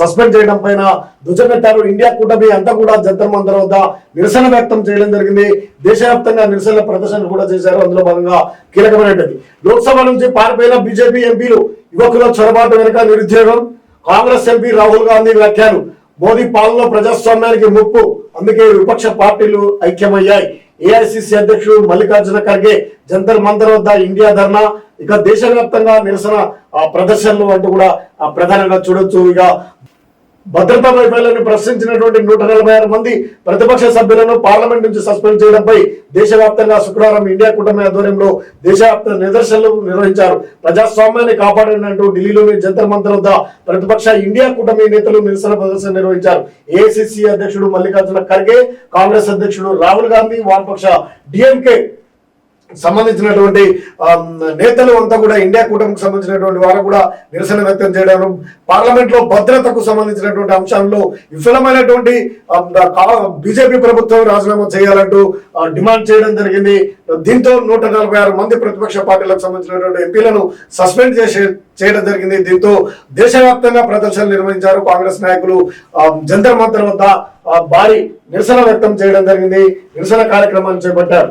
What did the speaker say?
Suspend చేయడం పైన ధ్వజమెత్తారు ఇండియా కూటమి అంతా కూడా జంతర్ మంతర్ వద్ద నిరసన వ్యక్తం చేయడం జరిగింది. దేశవ్యాప్తంగా నిరసన ప్రదర్శనలు కూడా చేశారు. అందులో భాగంగా కీలకమైనది. లోక్సభ నుంచి పారిపోయిన బీజేపీ ఎంపీలు యువకుల చొరబాటు వెనుక నిరుద్యోగం. కాంగ్రెస్ ఎంపీ రాహుల్ గాంధీ వ్యాఖ్యలు. మోదీ పాలనలో ప్రజాస్వామ్యానికి ముప్పు. అందుకే విపక్ష పార్టీలు ఐక్యమయ్యాయి. ఏఐసిసి అధ్యక్షుడు మల్లికార్జున ఖర్గే జంతర్ మంతర్ వద్ద ఇండియా ధర్నా ఇక దేశవ్యాప్తంగా నిరసన ఆ, ప్రదర్శనలు అంటూ కూడా ప్రధానంగా చూడొచ్చు. ఇక భద్రతా వైఫల్యాన్ని ప్రశ్నించినటువంటి నూట నలభై ఆరు మంది ప్రతిపక్ష సభ్యులను పార్లమెంట్ నుంచి సస్పెండ్ చేయడంపై దేశవ్యాప్తంగా శుక్రవారం ఇండియా కూటమి ఆధ్వర్యంలో దేశవ్యాప్త నిదర్శనలు నిర్వహించారు. ప్రజాస్వామ్యాన్ని కాపాడినట్టు ఢిల్లీలోని జంతర్ మంతర్ వద్ద ప్రతిపక్ష ఇండియా కూటమి నేతలు నిరసన ప్రదర్శన నిర్వహించారు. ఏఐసిసి అధ్యక్షుడు మల్లికార్జున ఖర్గే కాంగ్రెస్ అధ్యక్షుడు రాహుల్ గాంధీ వామపక్ష డిఎంకే సంబంధించినటువంటి నేతలు అంతా కూడా ఇండియా కూటమికి సంబంధించినటువంటి వారు కూడా నిరసన వ్యక్తం చేయడం పార్లమెంట్లో భద్రతకు సంబంధించినటువంటి అంశాల్లో విఫలమైనటువంటి బీజేపీ ప్రభుత్వం రాజీనామా చేయాలంటూ డిమాండ్ చేయడం జరిగింది. దీంతో నూట నలభై ఆరు మంది ప్రతిపక్ష పార్టీలకు సంబంధించినటువంటి ఎంపీలను సస్పెండ్ చేసే చేయడం జరిగింది. దీంతో దేశవ్యాప్తంగా ప్రదర్శనలు నిర్వహించారు కాంగ్రెస్ నాయకులు. జంతర్ మంతర్ వద్ద భారీ నిరసన వ్యక్తం చేయడం జరిగింది. నిరసన కార్యక్రమాన్ని చేపట్టారు.